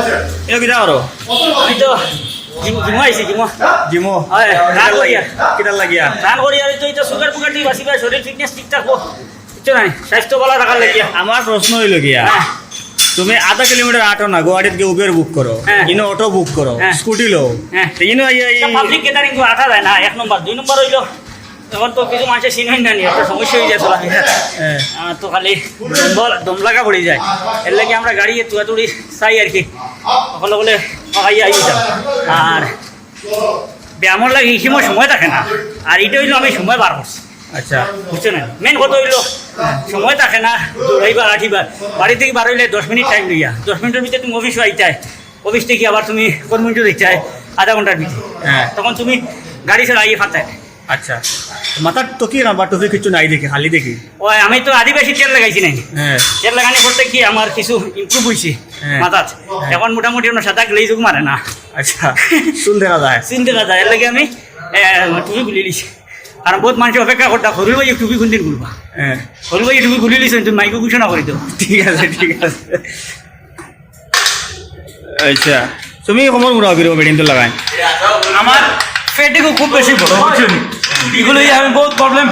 কিটা করো আমি তো জিম জিমো আইছি জিমো জিমো হয়, রান করি আর। কিটার লাগিয়া রান করি আর তো এটা সুগার ফুগার দিয়ে বাঁচিবা শরীর ফিটনেস ঠিক থাকব কিছু নাই স্বাস্থ্য ভালো রাখার লাগিয়া আমার প্রশ্ন হইল গিয়া হ্যাঁ। তুমি আধা কিলোমিটার আটো না গুয়াহাটিত গিয়ে উবের বুক করো। হ্যাঁ। ইনো অটো বুক করো। হ্যাঁ। স্কুটি লো হ্যাঁ। ইনো এই- এই- পাবলিক কেটারিং তো আঠা যায় না এক নম্বর। দুই নম্বর হইল এখন তো কিছু মানুষের চিনই না নি একটা সমস্যা হয়ে যায় চলা হ্যাঁ। আমার তো খালি দম দম লাগা পড়ে যায়। এর লাগে আমরা গাড়ি তুয়াতুড়ি চাই আর কি। সকলে বলে পাকাই আই যাও আর ব্যায়ামর লাগে এই সময় সময় থাকে না। আর এটা হইল আমি সময় বার করছি। আচ্ছা। বুঝছ না? মেন কথা হইল সময় থাকে না দৌড়াইবার আঠিবার বাড়ি থেকে বার হইলে দশ মিনিট টাইম লইয়া। দশ মিনিটের ভিতরে তুমি অফিস আইতাই অফিস থেকে আবার তুমি কর্মীটো দেখছাই আধা ঘণ্টার ভিতরে। হ্যাঁ। তখন তুমি গাড়ি ছাড়া আইয়ে ফাতায় আচ্ছা। মাথার তো কি না বা টুপি কিছু নাই দেখি খালি দেখি। ও আমি তো আদিবাসী তেল লাগাইছি নাই হ্যাঁ। তেল লাগানি করতে কি আমার কিছু ইমপ্রুভ হয়েছে হ্যাঁ। মাথাত। এখন মোটামুটি অন্য সাদা গ্লেজ মারে না। আচ্ছা চুল দেখা যায়। চিনতে না যায়। এর লাগে আমি টুপি খুলি দিছি কারণ বহুত মানুষ অপেক্ষা করতা সরুল ভাই টুপি কোনদিন খুলবা। হ্যাঁ। সরুল ভাই টুপি খুলি দিছো তুমি মাইকো ঘোষণা করে দাও ঠিক আছে ঠিক আছে। আচ্ছা তুমি কমর মুড়া ফিরবো বেডিং তো লাগাই আমার খুব বেশি বড়। বুঝছ এগুলো আমি বহুত প্রবলেম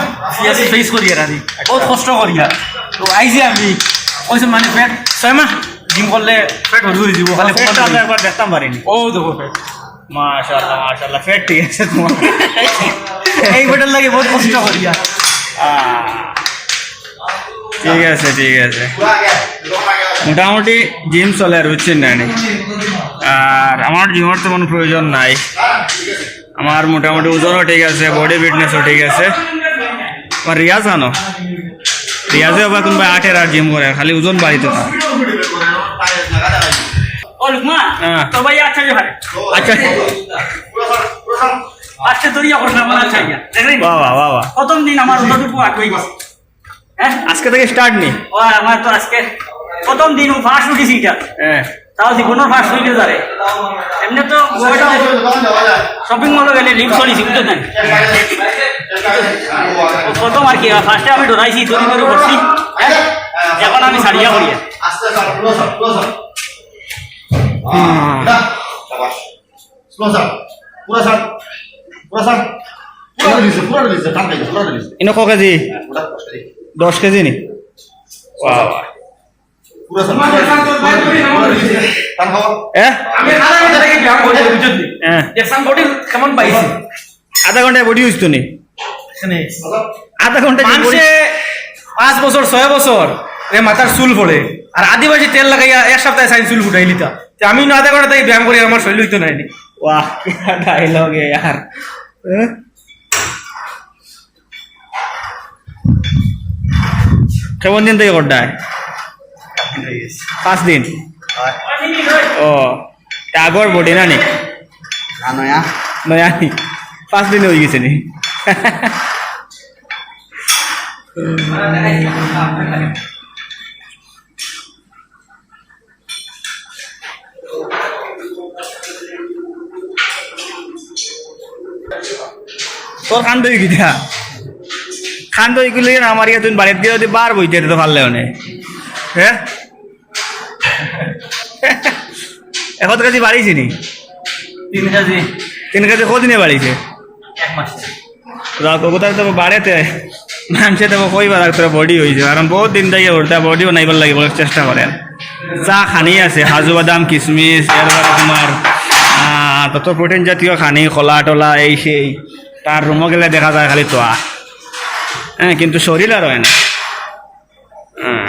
ফেস করি আর আমি বহুত কষ্ট করি আর তো আইছি আমি। কইছে মানে পেট ছয় মাস জিম করলে পেট ভরি ভরি দিব। খালি একবার দেখতাম পারিনি ও দেখো পেট মাশাআল্লাহ মাশাআল্লাহ ফেট ঠিক আছে তোমার এই পেটের লাগে বহুত কষ্ট করি আর ঠিক আছে ঠিক আছে। মোটামুটি জিম চলে আর বুঝছেন না আর আমার জিমের তো কোনো প্রয়োজন নাই। আমার মোটামুটি ওজনও ঠিক আছে বডি ফিটনেসও ঠিক আছে। আমার রিয়াজ আনো? রিয়াজে আবার কোনোবা আটের আর জিম করে খালি ওজন বাড়িতে হ্যাঁ। আচ্ছা আচ্ছা। আজকে দরিয়া করলাম আমার আচ্ছা বাহ বাহ বাহ প্রথম দিন আমার উন্নতটুকু আট হয়ে আজকে থেকে স্টার্ট নি। ও আমার তো আজকে প্রথম দিন ও ফার্স্ট উঠেছি এটা। হ্যাঁ। তাও জীবনের ফার্স্ট হইলে তারে এমনি তো শপিং মলে গেলে লিফট চলিছি বুঝতে প্রথম আর কি ফার্স্টে আমি ডরাইছি দড়ি দড়ি করছি। হ্যাঁ? এখন আমি সারিয়া করি পুরো কেজি দশ কেজি নি? আধা ঘন্টায় বডি হইতো নি আধা ঘণ্টা পাঁচ বছর ছয় বছর রে মাথার চুল পড়ে। আর আদিবাসী তেল লাগাইয়া এক সপ্তাহে সাইন চুল ফুটাই লিতা আমি আধা ঘণ্টা থেকে ব্যায়াম করি আমার শরীর হইতো না। ওয়াহ ডায়লগ ইয়ার। কেমন দিন থেকে করডা পাঁচ দিন? ও আগর বডি না নি? নয়া নি? পাঁচ দিন হয়ে গেছে নি? তোর খান দই কিটা খান দই গুলি আমার ইয়ে তুমি বাড়িতে দিয়ে বার বইতে তো ভালো লাগে হ্যাঁ? এখন কাছে বাড়িছি নি? তিন কেজি। তিন কাছে কদিনে বাড়িছে? এক মাস। কোথায় তো বাড়িতে? মানুষে তো কইবার তোর বডি হয়েছে কারণ বহুত দিন থেকে ওটা বডি বানাইবার লাগে বলে চেষ্টা করেন। চা খানি আছে কাজু বাদাম কিশমিশ এরপরে তোমার তত প্রোটিন জাতীয় খানি কলা টলা এই সেই। তার রুমো গেলে দেখা যায় খালি তোয়া। হ্যাঁ কিন্তু শরীর আর হয় না। হ্যাঁ।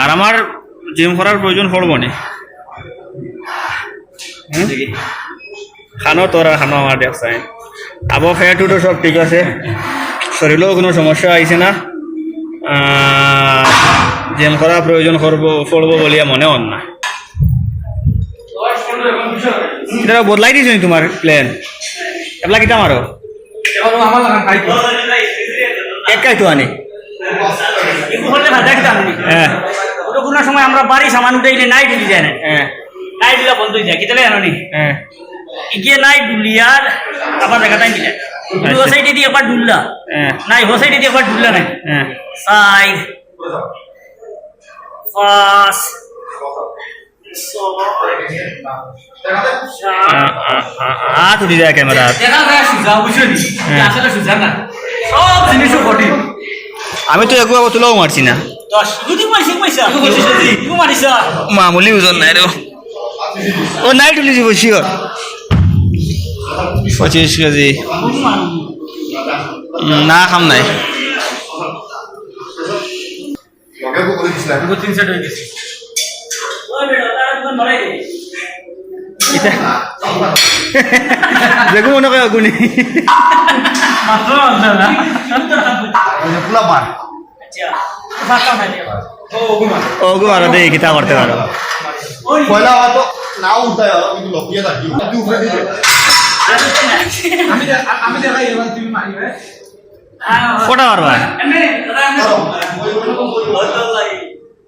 আর আমার জিম করার প্রয়োজন পড়ব না। খানো তোর আর খানো আমার দেখছাই আবো ফেট উঠো সব ঠিক আছে। শরীরেও কোনো সমস্যা আইছে না। জিম করা প্রয়োজন করব পড়ব বলিয়া মনে হন না। বদলাই দিছো নি তোমার প্ল্যান এবলা কিটা মারো? এখন আমার লাগান খাইতো এক কাইতো আনি। নি হ্যাঁ। কোনো সময় আমরা বাড়ি সামান উঠাইলে নাই ডুলি যায় না হ্যাঁ। নাই দিলা বন্ধ হয়ে। যায় কিতালে জানো নি হ্যাঁ ইগে নাই ডুলিয়ার আবার দেখাটাই দিলে ও সাইডে দিয়ে একবার ডুললা হ্যাঁ। নাই ও সাইডে দিয়ে একবার ডুললা নাই। হ্যাঁ। সাইড পাঁচ হাত উঠি যায় ক্যামেরা হ্যাঁ। আসলে সুজা না সব জিনিসও কঠিন। আমি তো একবার তুলাও মারছি না। মামুলি ওজন নাই রে। ও নাই তুলি দিব শিওর পঁচিশ কেজি। না খাম নাই। তিন সেট হয়ে গেছে। দেখো মনে কয় অগুনি মাত্র আনতে না পুলা মার অগু আরও দেই কিতা করতে পারো পয়লা হয়তো নাও উঠায় আর কিন্তু লকিয়ে থাকি তুই উপরে দিবে আমি দে- আমি দেখাই এবার তুমি মারিবে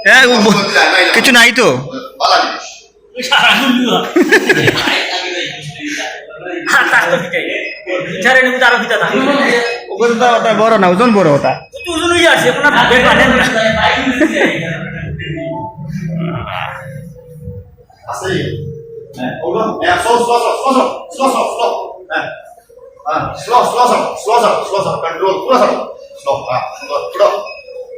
তো হ্যাঁ কিছু নাই তো। বড় না ওজন বড় ওটা। Slow slow slow slow slow slow হ্যাঁ হ্যাঁ slow slow slow slow slow slow slow slow slow slow slow হয়ে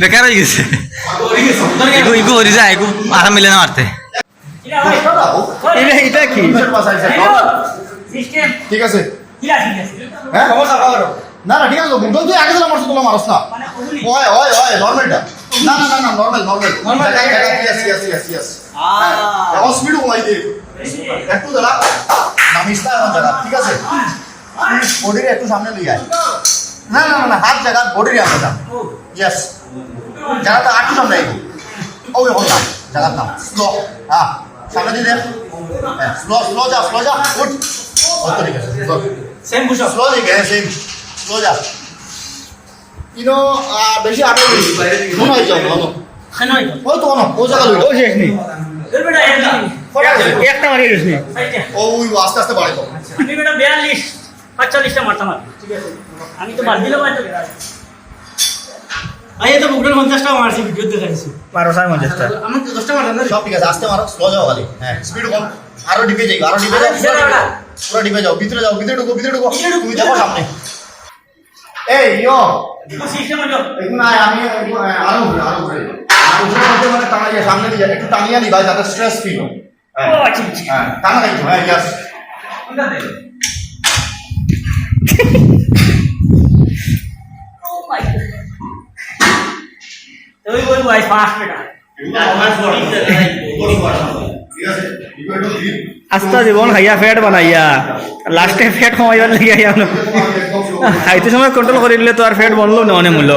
বেকার হয়ে গেছে ইগো ইগো হরি যায় ইগো আরাম মিলে না মারতে এটা এটা কি ঠিক আছে। হ্যাঁ না না ঠিক আছে মুন্ডল তুই আগে দিলাম মারছ তোলা মারছ না নরমালটা না না না normal normal normal yes yes yes yes এখন স্পিড কমাই দে একটু দাঁড়া নামিস্তা এখন জায়গা ঠিক আছে? একটু সামনে লই আয় না না না হাত জায়গা বডির আমরা যাম ইয়েস জায়গাটা আটটু সামনে আইব। ও এখন নাম জায়গার নাম স্লো হ্যাঁ। সামনে দিয়ে দে। স্লো স্লো যা স্লো যা উঠ। ও তো ঠিক আছে সেম আপ স্লো দিকে হ্যাঁ সেম স্লো যা। ইনো বেশি আগে মনে হয় যাও ভালো। ওই তো না ও জায়গা ও শেষ নি একটা মারিয়ে গেছ নি। ও ওই আস্তে আস্তে বাড়ে তো আমি বেটা বিয়াল্লিশ পাঁচচল্লিশটা মারতাম আর কি। আমি তো বাদ আই তো 50 মারছি ভিডিও দেখাইছি। বারো সাড়ে পঞ্চাশটা। আমার 10 টা না সব ঠিক আছে আস্তে মারো স্লো যাও খালি। হ্যাঁ স্পিড কম। আরও ডিপে যাই আরও ডিপে যাও। পুরো ডিপে ভিতরে যাও ভিতরে ঢুকো ভিতরে ঢুকো। তুমি সামনে। এই ইয়ো। সিস্টেম এখন আমি একটু, আরও আরও আর মানে টানা সামনে দিয়ে একটু টানিয়ে দিবা যাতে স্ট্রেস ফিল হয়। হ্যাঁ। ও আচ্ছা আচ্ছা। হ্যাঁ টানা হ্যাঁ ইয়াস ওই ওই ওই ফাস্ট বেটা ঠিক আছে ইগো একটু দিন আস্তা জীবন খাইয়া ফ্যাট বানাইয়া। লাস্টে ফ্যাট কমাইবার লাগে আইয়া খাইতে সময় কন্ট্রোল করে দিলে তো আর ফ্যাট বনলো না অনেক মূল্য।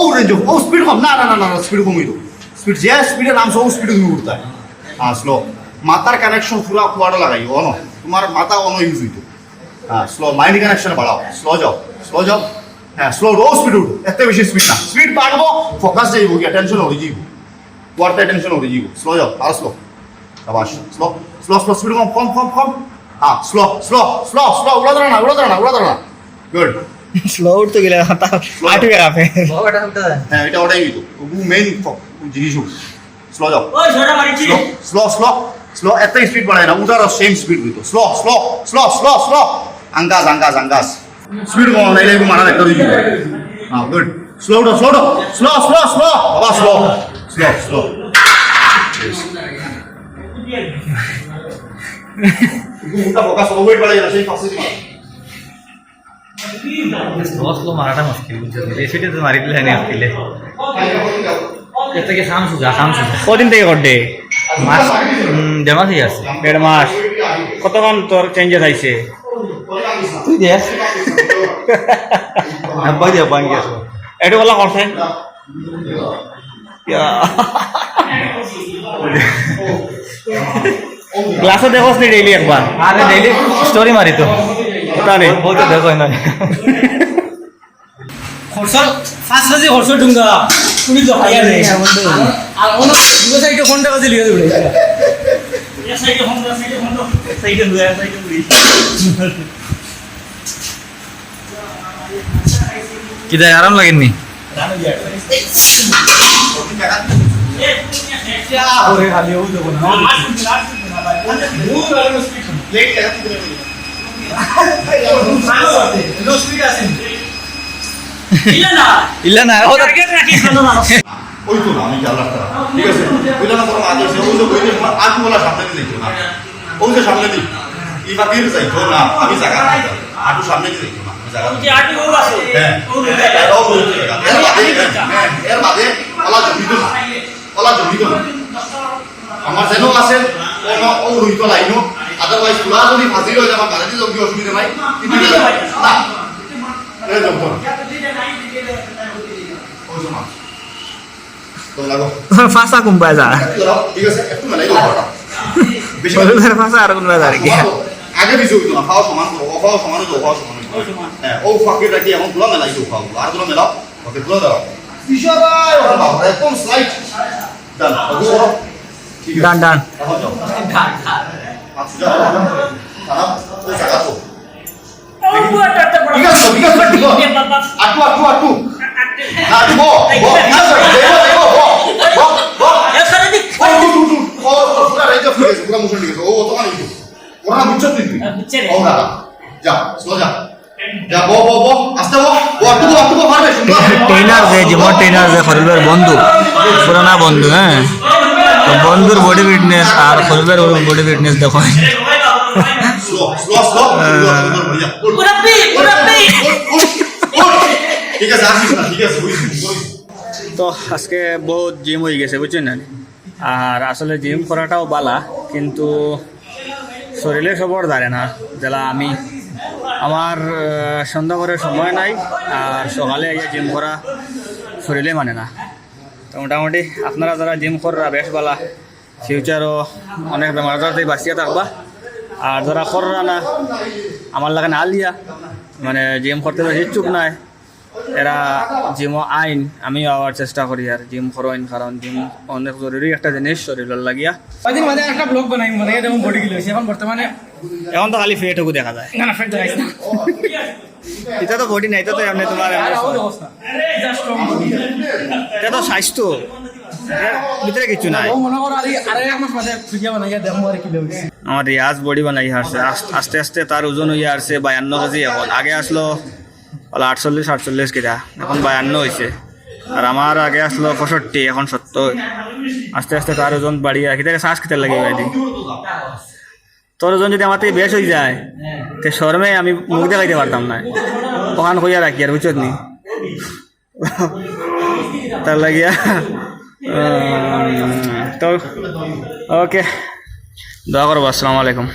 ও রেঞ্জ ও স্পিড কম না না না না স্পিড কমই তো স্পিড যে স্পিডে নাম সব স্পিড তুমি উঠতা হ্যাঁ স্লো মাথার কানেকশন পুরা কুয়াটা লাগাই অন তোমার মাথা অন ইউজ হইতো হ্যাঁ স্লো মাইন্ড কানেকশন বাড়াও স্লো যাও স্লো যাও। হ্যাঁ স্লো রো স্পিড উঠো। এত বেশি স্পিড না। স্পিড বাড়বো ফোকাস যাইব কি টেনশন হয়ে যাইব কুয়ারটা টেনশন হয়ে যাইব স্লো যাও আর স্লো আবার স্লো স্লো স্লো স্পিড কম কম কম কম। হ্যাঁ স্লো স্লো স্লো স্লো উড়া ধরে না উড়া ধরে না উড়া ধরে না। গুড স্লো উঠতে গেলে হ্যাঁ এটা ওটাই কিন্তু। মেইন জিনিস স্লো যাও। ওই ছোটা মারিছি স্লো স্লো স্লো এত স্পিড বাড়ায় না উদারও সেম স্পিড দিত slow slow slow slow slow আঙ্গাস আঙ্গাস আঙ্গাস স্পিড কম নাইলে মারা একটা দিবি হ্যাঁ good slow down slow down slow slow slow বাবা স্লো স্লো স্লো উল্টা ফোকাস ওভার বাড়াই না সেই ফাঁসি স্লো মারাটা মুশকিল বুঝছ? রেসিটি তো মারি দিলে না দিলে থেকে সাম সুজা সাম সুজা। কদিন থেকে করতে মাস দেমাস হয়ে আছে দেড় মাস। কতক্ষণ তোর চেঞ্জেস আইছে তুই দেখ আব্বাই দিয়া বাঙ্গি আসো এটু বলা করছেন ক্লাসে দেখোস নি ডেইলি একবার আরে ডেইলি স্টোরি মারি তো নেই বলতে দেখো না খরচর ফার্স্ট বাজে খরচর ঢুঙ্গা। তুমি তো খাইয়া রে আর অন্য দুটো সাইডে ফোনটা বাজে লিখে দেবে। সাইডে ফোন সাইডে ফোন সাইডে দুয়া সাইডে দুই কি দেয় আরাম লাগেননি ইলা না ও ওই তো আমি ঠিক আছে ওইটা না ওই যে ওই সামনে দিয়ে না ওই যে সামনে দিই যাইতো না আমি জায়গা আটু সামনে না হ্যাঁ। এর বাদে হ্যাঁ, এর বাদে ওলা জমিত না। ওলা জমিত না। আমার যেন আছে কোনো ও রুইত লাইনো আদারওয়াইজ তোলা যদি ফাঁসি হয়ে যাবে গাড়ি জমি অসুবিধা নাই। কিন্তু না। এ জমতো না ওই সময় তো লাগো। ফাঁসা কোনবাই যা ঠিক আছে? একটু মেলাই ঘরটা বেশি ফাঁসা আর কোনবাই কি? আগে হইতো না। খাওয়া সমান করো ও খাওয়া সমান ও খাওয়া সমান হ্যাঁ ও ফাঁকে রাখি এখন তুলা মেলাই দিও খাওয়া আর তুলা মেলাও ওকে তুলা দাও। ওরা বাবা একদম স্লাইট ডান ঠিক ডান ডান। এখন যাও। আচ্ছা যাও। খারাপ ও জায়গা তো। ঠিক আছে ঠিক আছে ঠিক আছে। আটু আটু আটু আটু বো বো ঠিক আছে। দেখো দেখো বো বো বো এ সারে দি ও টু টু ও ও পুরা রাইজা আছে পুরা মোশন ঠিক আছে ও তো মানে ওরা বুঝছ তুই বুঝছে রে। ও দাদা। যা স্লো ট্রেনার যে জীবন ট্রেনার যে খরিবের বন্ধু। পুরানা বন্ধু হ্যাঁ? তো বন্ধুর বডি ফিটনেস আর খরিবের বডি ফিটনেস দেখো। তো আজকে বহুত জিম হয়ে গেছে বুঝছেন না? আর আসলে জিম করাটাও বালা কিন্তু শরীরে সবর দাঁড়ে না যেটা আমি আমার সন্ধ্যা করে সময় নাই, আর সকালে গিয়ে জিম করা শরীরে মানে না। তো মোটামুটি আপনারা যারা জিম কররা বেশ বালা ফিউচারও অনেক বেমার আজার থেকে বাঁচিয়ে থাকবা। আর যারা কররা না আমার লাগে আলিয়া মানে জিম করতে ইচ্ছুক নাই, এরা জিমও আইন, আমিও আওয়ার চেষ্টা করি আর জিম করইন, কারণ জিম অনেক জরুরি একটা জিনিস শরীরের লাগিয়া। মাঝে একটা ব্লগ বানাই মনে বডি এখন বর্তমানে এখন তো খালি ফেটুকু দেখা যায়। না না ফ্রেন্ড দেখাইছে না এটা তো বডি নাই এটা তো এমনি তোমার এটা তো স্বাস্থ্য। ভিতরে কিছু নাই। ও মনে করো আরে আরে এক মাস মাঝে বানাইয়া দেখো আর কিলো হয়েছে আমার রিয়াজ বডি বানাই আসছে আস্তে আস্তে তার ওজন হয়ে আসছে বায়ান্ন কেজি এখন। আগে আসলো আটচল্লিশ আটচল্লিশ কেজা। এখন বায়ান্ন হয়েছে আর আমার আগে আসলো পঁয়ষট্টি এখন সত্তর। আস্তে আস্তে তার ওজন বাড়িয়ে রাখি তাকে শ্বাস খেতে লাগে বাইদি তোর ওজন যদি আমার থেকে বেশ হয়ে যায়, তে শর্মে আমি মুখ দেখাইতে পারতাম না। ওখান হইয়া রাখি আর বুঝছত নি? তার লাগিয়া তো, ওকে, দোয়া করব, আসসালামু আলাইকুম।